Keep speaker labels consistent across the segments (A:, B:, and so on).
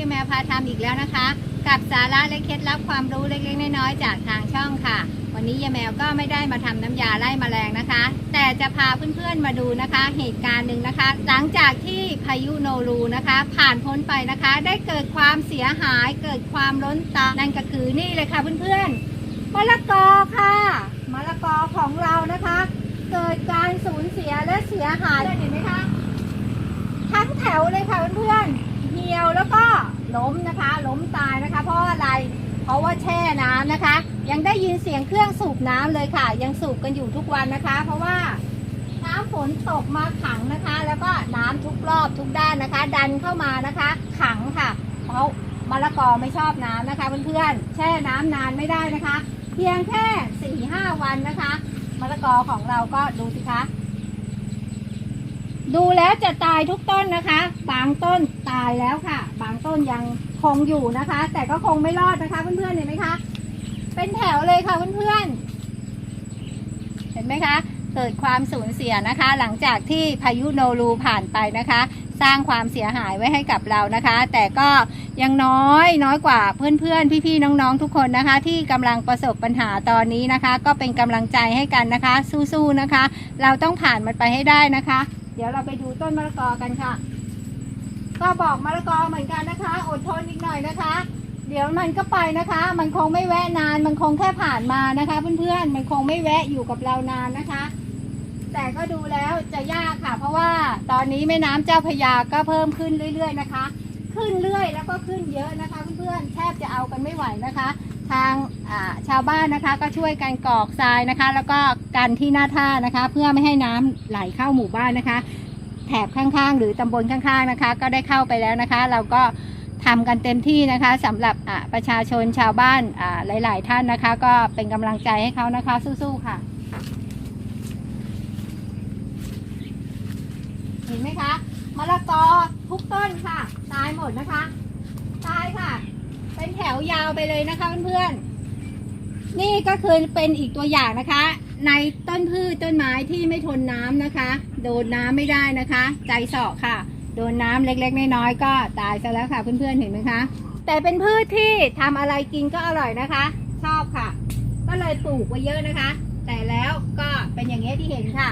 A: ยี่แมวพาทำอีกแล้วนะคะ กับสาระและเคล็ดลับความรู้เล็กๆน้อยๆจากทางช่องค่ะ วันนี้ยายแมวก็ไม่ได้มาทำน้ำยาไล่แมลงนะคะ แต่จะพาเพื่อนๆมาดูนะคะ เหตุการณ์หนึ่งนะคะ หลังจากที่พายุโนรูนะคะ ผ่านพ้นไปนะคะ ได้เกิดความเสียหายเกิดความล้นตานั่นก็คือนี่เลยค่ะเพื่อนๆมะละกอค่ะมะละกอของเรานะคะ เกิดการสูญเสียและเสียหายเห็นไหมคะทั้งแถวเลยค่ะเพื่อนๆเหี่ยวแล้วก็ ล้มนะคะ ล้มตายนะคะ เพราะอะไร เพราะว่าแช่น้ำนะคะ ยังได้ยินเสียงเครื่องสูบน้ำเลยค่ะ ยังสูบกันอยู่ทุกวันนะคะ เพราะว่าน้ำฝนตกมาขังนะคะ แล้วก็น้ำทุกรอบทุกด้านนะคะ ดันเข้ามานะคะ ขังค่ะ เพราะมะละกอไม่ชอบน้ำนะคะเพื่อนๆแช่น้ำนานไม่ได้นะคะ เพียงแค่สี่ห้าวันนะคะมะละกอของเราก็ดูสิคะ ดูแล้วจะตายทุกต้นนะคะ บางต้นตายแล้วค่ะ บางต้นยังคงอยู่นะคะ แต่ก็คงไม่รอดนะคะเพื่อนๆเห็นไหมคะ เป็นแถวเลยค่ะเพื่อนๆเห็นไหมคะ เกิดความสูญเสียนะคะ หลังจากที่พายุโนรูผ่านไปนะคะ สร้างความเสียหายไว้ให้กับเรานะคะ แต่ก็ยังน้อยน้อยกว่าเพื่อนๆ พี่ๆน้องๆทุกคนนะคะ ที่กำลังประสบปัญหาตอนนี้นะคะ ก็เป็นกำลังใจให้กันนะคะ สู้ๆนะคะ เราต้องผ่านมันไปให้ได้นะคะ ดี๋ยวเราไปดูต้นมะละกอกันค่ะ ก็บอกมะละกอเหมือนกันนะคะ อดทนอีกหน่อยนะคะ เดี๋ยวมันก็ไปนะคะ มันคงไม่แวะนาน มันคงแค่ผ่านมานะคะ เพื่อนๆ มันคงไม่แวะอยู่กับเรานานนะคะ แต่ก็ดูแล้วจะยากค่ะ เพราะว่าตอนนี้แม่น้ำเจ้าพระยาก็เพิ่มขึ้นเรื่อย ๆ นะคะ ขึ้นเรื่อยแล้วก็ขึ้นเยอะนะคะ เพื่อนๆ แทบจะเอากันไม่ไหวนะคะ ทางชาวบ้านนะคะ ก็ช่วยกันกรอกทรายนะคะ แล้วก็กันที่หน้าท่านะคะ เพื่อไม่ให้น้ำไหลเข้าหมู่บ้านนะคะ แถบข้างๆ หรือตำบลข้างๆนะคะ ก็ได้เข้าไปแล้วนะคะ เราก็ทำกันเต็มที่นะคะสำหรับประชาชนชาวบ้านหลาย ๆ ท่านนะคะ ก็เป็นกำลังใจให้เขานะคะสู้ๆค่ะเห็นไหมคะมะละกอทุกต้นค่ะ ตายหมดนะคะ ตายค่ะ เป็นแถวยาวไปเลยนะคะเพื่อนๆ นี่ก็คือเป็นอีกตัวอย่างนะคะ ในต้นพืชต้นไม้ที่ไม่ทนน้ำนะคะ โดนน้ำไม่ได้นะคะ ใจเสาะค่ะ โดนน้ำเล็กๆน้อยๆก็ตายซะแล้วค่ะเพื่อนๆเห็นไหมคะ แต่เป็นพืชที่ทำอะไรกินก็อร่อยนะคะ ชอบค่ะ ก็เลยปลูกไว้เยอะนะคะ แต่แล้วก็เป็นอย่างนี้ยที่เห็นค่ะ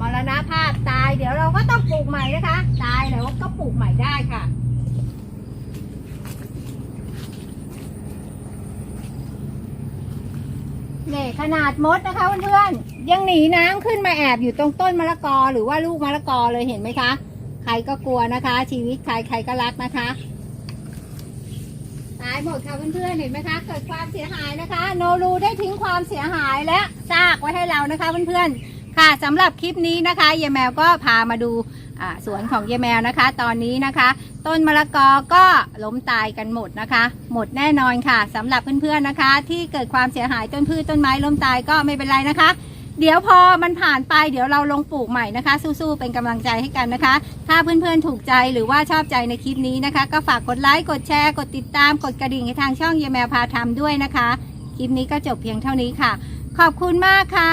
A: มรณภาพตายเดี๋ยวเราก็ต้องปลูกใหม่นะคะ ตายแล้วก็ปลูกใหม่ได้ค่ะ เนี่ขนาดมดนะคะเพื่อนๆยังหนีน้ำขึ้นมาแอบอยู่ตรงต้นมะละกอหรือว่าลูกมะละกอเลยเห็นไหมคะ ใครก็กลัวนะคะ ชีวิตใครใครก็รักนะคะตายหมดค่ะเพื่อนๆเห็นไหมคะ เกิดความเสียหายนะคะ โนรูได้ทิ้งความเสียหายและซากไว้ให้เรานะคะเพื่อนๆ ค่ะสำหรับคลิปนี้นะคะยายแมวก็พามาดูสวนของยายแมวนะคะ ตอนนี้นะคะ ต้นมะละกอก็ล้มตายกันหมดนะคะ หมดแน่นอนค่ะสำหรับเพื่อนๆนะคะ ที่เกิดความเสียหายต้นพืชต้นไม้ล้มตายก็ไม่เป็นไรนะคะ เดี๋ยวพอมันผ่านไปเดี๋ยวเราลงปลูกใหม่นะคะ สู้ๆเป็นกำลังใจให้กันนะคะ ถ้าเพื่อนๆถูกใจหรือว่าชอบใจในคลิปนี้นะคะ ก็ฝากกดไลค์กดแชร์กดติดตามกดกระดิ่งให้ทางช่องเยายแมวพาทำด้วยนะคะคลิปนี้ก็จบเพียงเท่านี้ค่ะ ขอบคุณมากค่ะ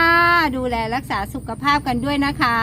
A: ดูแลรักษาสุขภาพกันด้วยนะคะ